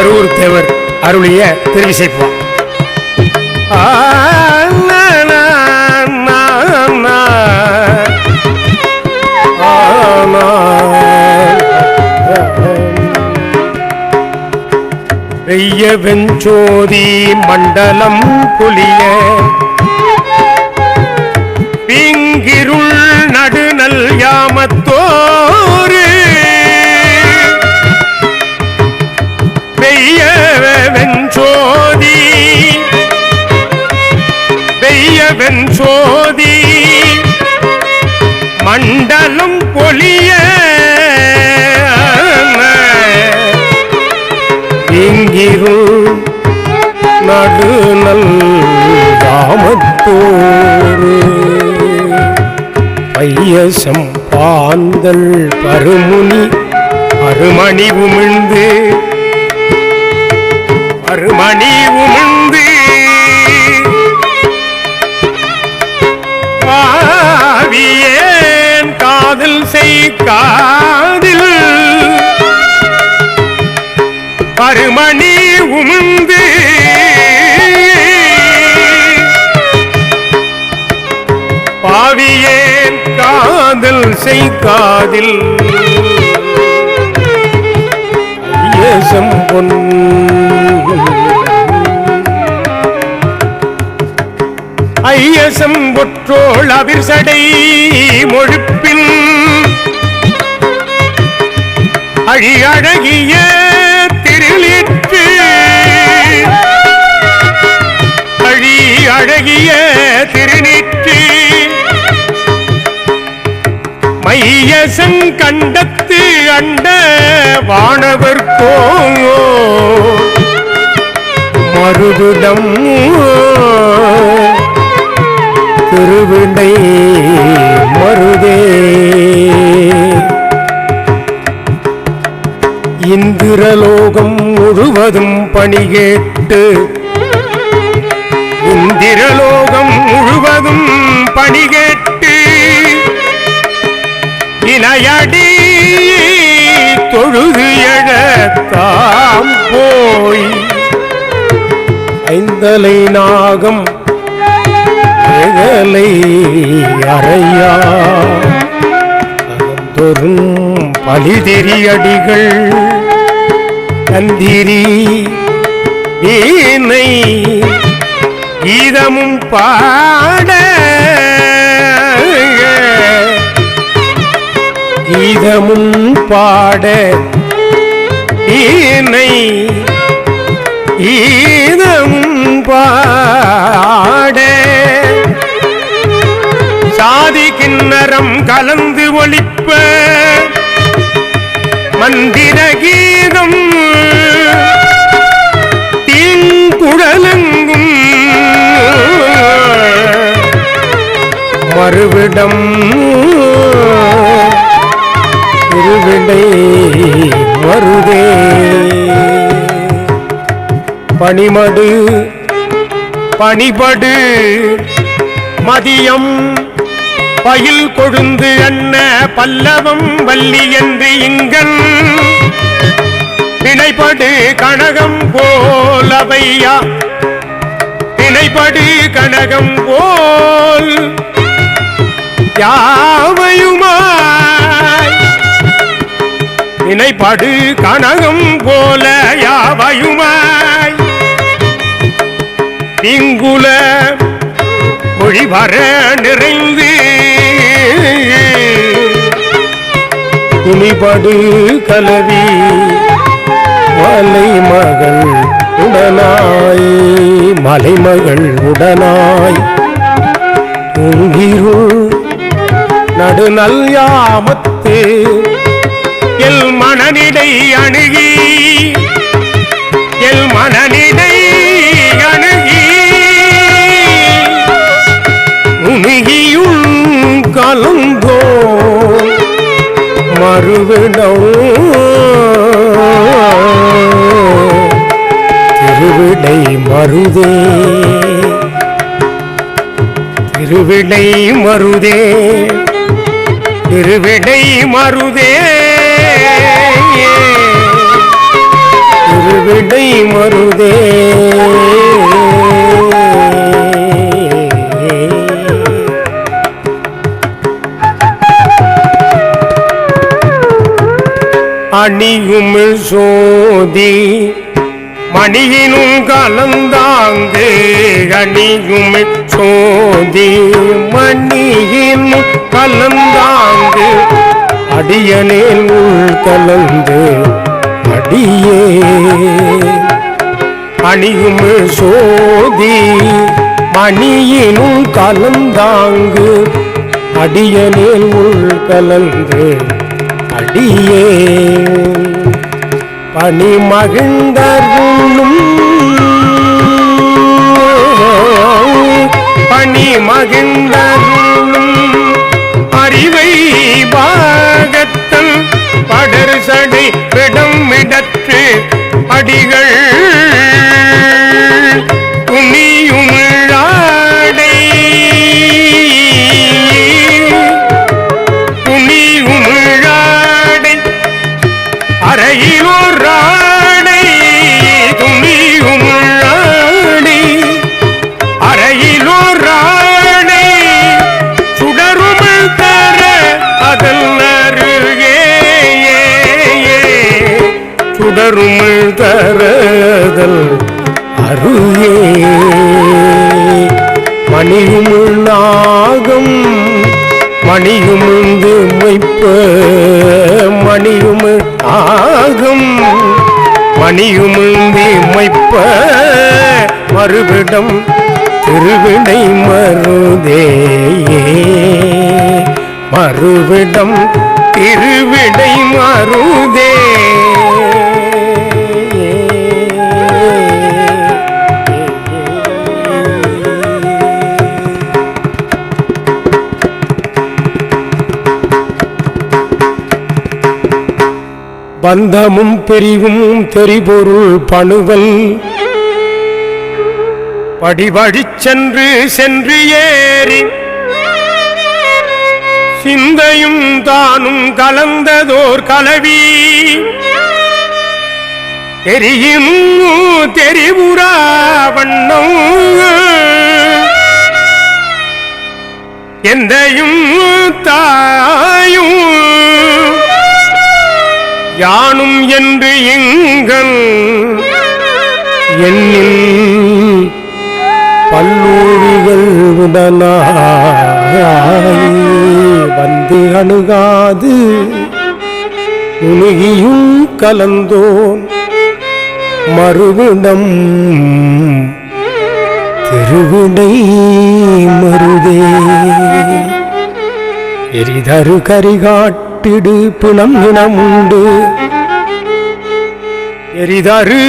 கரூர் தேவர் அருளிய திருவிசைப்பா ஆ, நா, பெய்ய வெஞ்சோதி மண்டலம் புலிய ராமத்தோரு பையசம் பாந்தல் பருமுனி அருமணி உமிழ்ந்து அருமணி உமிழ்ந்து. பாவியேன் காதல் செய் காதில் பருமணி உமிழ்ந்து. பாவியேன் காதல் செய் காதில் ஐயசம் பொன் ஐயசம் ஒற்றோள் அவிர்சடை மொழிப்பின். அழி அழகிய திருளிற்று அழி அழகிய திருநீற்று தேசம் கண்டத்து அண்ட வானவர் கோயோ மறுவிடம் திருவிடை மருதே இந்திரலோகம் முழுவதும் பணி கேட்டு இந்திரலோகம் முழுவதும் பணி கேட்டு இணையடி தொழுது எழத்தாம் போய். ஐந்தலை நாகம் ஏகலை அறையா. அகந்தொரும் பலிதிரி அடிகள் கந்திரி வீணை கீதமும் பாட கீதமும் பாட ஈனை கீதமும் பாட. சாதி கிண்ணறம் கலந்து ஒழிப்ப மந்திர கீதம் தீங்குழலங்கும் மறுவிடம் திருவிடை வருதே. பனிமடு பனிபடு மதியம். பயில் கொழுந்து அண்ண பல்லவம் வள்ளி என்று இங்கள் பிணைப்படு கனகம் போலவையா பிணைப்படு கனகம் போல் யாவையுமா? நினைப்படு கனகம் போல யாவையுமாய்? திங்குல மொழிவர நிறைந்து துணிபடு கலவி மலைமகள் உடனாய் மலைமகள் உடனாய். உங்கிருள் நடுநல் யாமத்து மனநிலை அணுகி. எல் மனநிலை அணுகி. உமிகியும் கலந்தோ. மறுவிடம். திருவிடை மருதே. திருவிடை மருதே. திருவிடை மருதே. விடை மருதே. அணியும் சோதி மணியினும் கலந்தாங்கு. அணியும் சோதி மணியினும் கலந்தாங்கு. அடியனேல் உள் கலந்து அடியே. அணியும் சோதி மணியினும் கலந்தாங்கு. அடியனில் உள் கலந்து அடியே. பணி மகிழ்ந்தருளும். பணி மகிழ்ந்தருளும். அறிவை பாகத்தன் படர் சடை விடம் இடற்று அடிகள் தரதல் அருகே மணியும் நாகம் மணியும் மொய்ப்ப. மணியும் ஆகம் மணியும் மொய்ப்ப. மறுவிடம் திருவிடை மருதேயே. மறுவிடம் திருவிடை மருதே. பந்தமும் பிரிவும் தெரிபொருள் பணுவல். படிவழிச் சென்று சென்று ஏறி சிந்தையும் தானும் கலந்ததோர் கலவி. தெரியும் தெரிவுரா வண்ணம். எந்தையும் தாயும் காணும் என்று எங்கள் எண்ணில் பல்லூரிகள் உடனாய் வந்து அணுகாது. உணுகியும் கலந்தோன் மறுவிடம் திருவிடை மருதே. எரிதரு கரிகாட்டிடு பிணம் இனமுண்டு எரிதரு.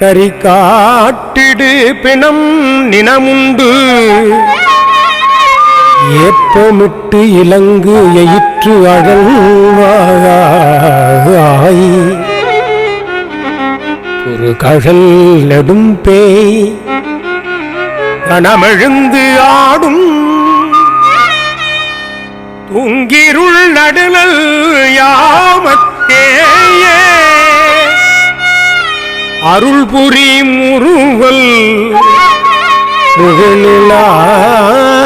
கரிகாட்டிடு பிணம் நினமுண்டு. ஏப்பமிட்டு இலங்கு எயிற்று அழல்வாய் ஒரு கழல் நெடும் பேய் கணமெழுந்து ஆடும். தூங்கிருள் நடுநல் யாமத்தேயே அருள் புரி முருவல்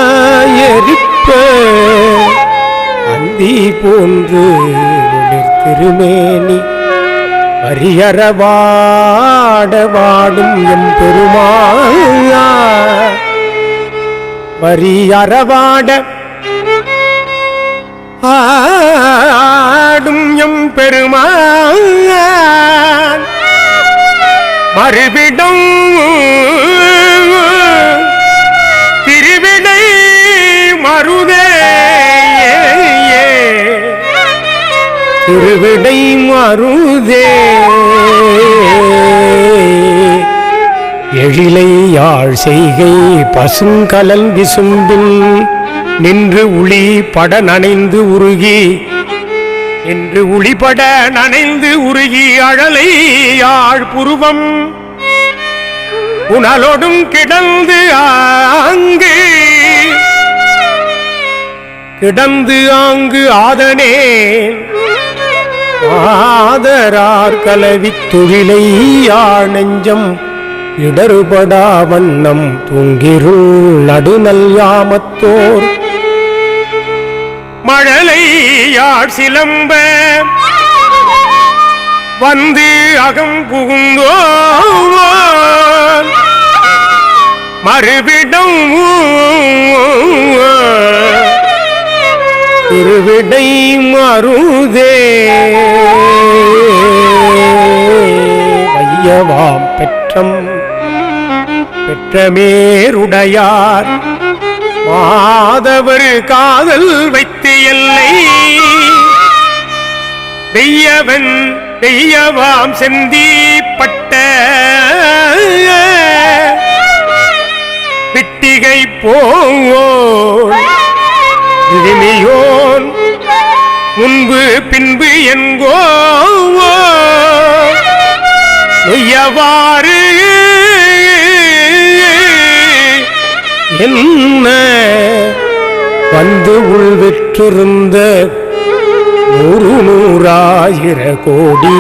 முகநிலாயரிப்ப அந்தி போன்று திருமேனி வரியறவாட வாடும் எம் பெருமாயா. வரியறவாட ஆடும் பெருமான். மறுவிடம் திருவிடை மருதே. திருவிடை மருதே. எழிலை யாழ் செய்கை பசுங்கலல் விசும்பில் நின்று உளி பட நனைந்து உருகி என்று ஒளிபட நனைந்து உருகி அழலை யாழ் புருவம். உணலோடும் கிடந்து ஆங்கு. கிடந்து ஆங்கு ஆதனே ஆதரார் கலவி தொழிலை யாழ் நெஞ்சம். இடறுபடா வண்ணம் தூங்கிருள் நடுநல் யாமத்தோர். மழலை யாழ் சிலம்ப? வந்து அகம் புகுந்தோ மறுவிடம் திருவிடை மருதே. வையவாம் பெற்றம். பெற்றமேருடையார். மாதவர் காதல் வைத்த வெய்யவன் வெய்யவாம் செந்தீப்பட்ட விட்டிகை போவோன் விழுமியோன் முன்பு பின்பு என்கோ நொய்யவாறு என்ன? வந்து உள்விற்றிருந்த ஒரு நூறாயிர கோடி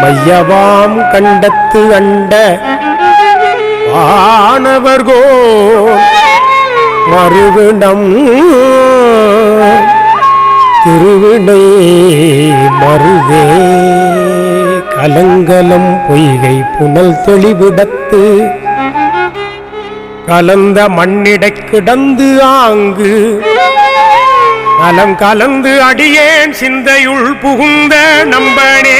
மையவாம் கண்டத்து அண்ட வானவர்கோ மறுவிடம் திருவிடை மருதே கலங்கலம் பொய்கை புனல் தெளிவிடத்து கலந்த மண்ணிடை கிடந்து ஆங்கு நலம் கலந்து அடியேன் சிந்தையுள் புகுந்த நம்பனே.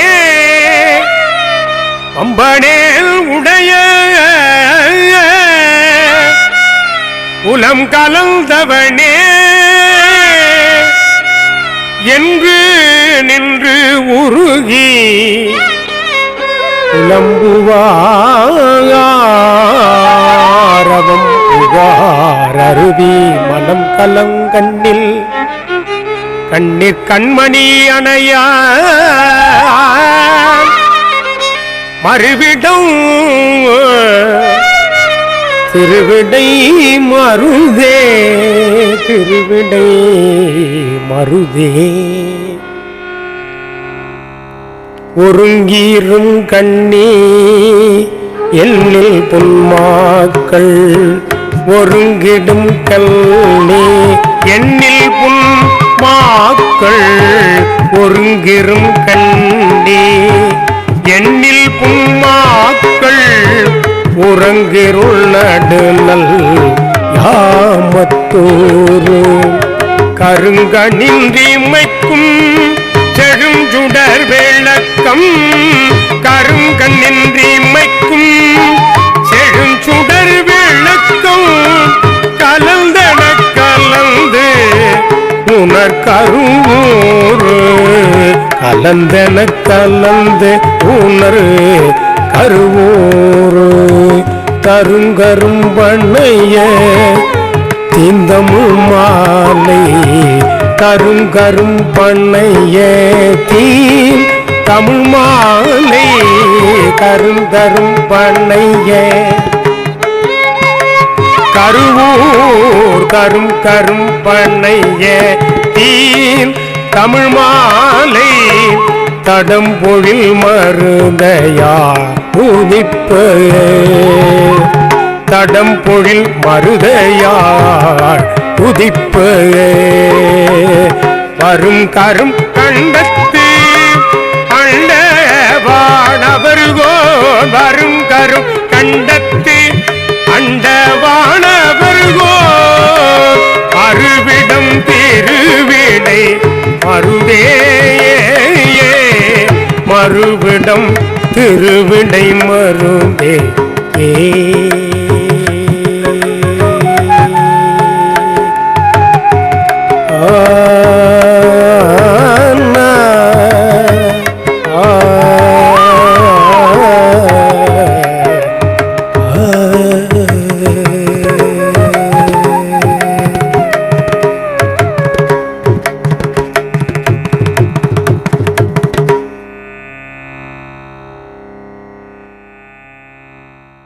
அம்பனேல் உடைய உலம் கலந்தவனே. என்று நின்று உருகி புலம்புவாரவம் புகார் அருவி மனம் கலங்கண்ணில் கண்ணீர் கண்மணி அணையா? மறுவிடம் திருவிடை மருதே திருவிடை மருதே. ஒருங்கீரும் கண்ணி எல்லில் புன்மாக்கள் ஒருங்கிடும் கல்லே எண்ணில் புன் மாக்கள் ஒருங்கிரும் கண்டே எண்ணில் புன்மாக்கள் உறங்கிருள் நடுநல் யாமத்தூரு கருங்கணின்றிமைக்கும் செழுஞ்சுடர் விளக்கம் கருங்கனின்றிமைக்கும் செழுஞ்சுடர் விளக்கம் கலந்த உணர் கருவூரு கலந்தன கலந்து உணர் கருவூர். கருங்கரும்பண்ணைய தீந்தமு மாலை. கருங்கரும்பண்ணைய தீ தமிழ் மாலை. கருந்தரும் பண்ணைய கருவூர் கரும் கரும் பண்ணைய தீன் தமிழ் மாலை தடம் பொழில் மருதையா உதிப்பு தடம் பொழில் மருதையார் உதிப்பு வரும் கரும் கண்டத்து அண்ட வானவர்கோ வரும் கரும் கண்டத்து அண்ட வானவர்கோ அருவிடம் திருவிடை மருவே மறுவிடம் திருவிடை மருவே ஏ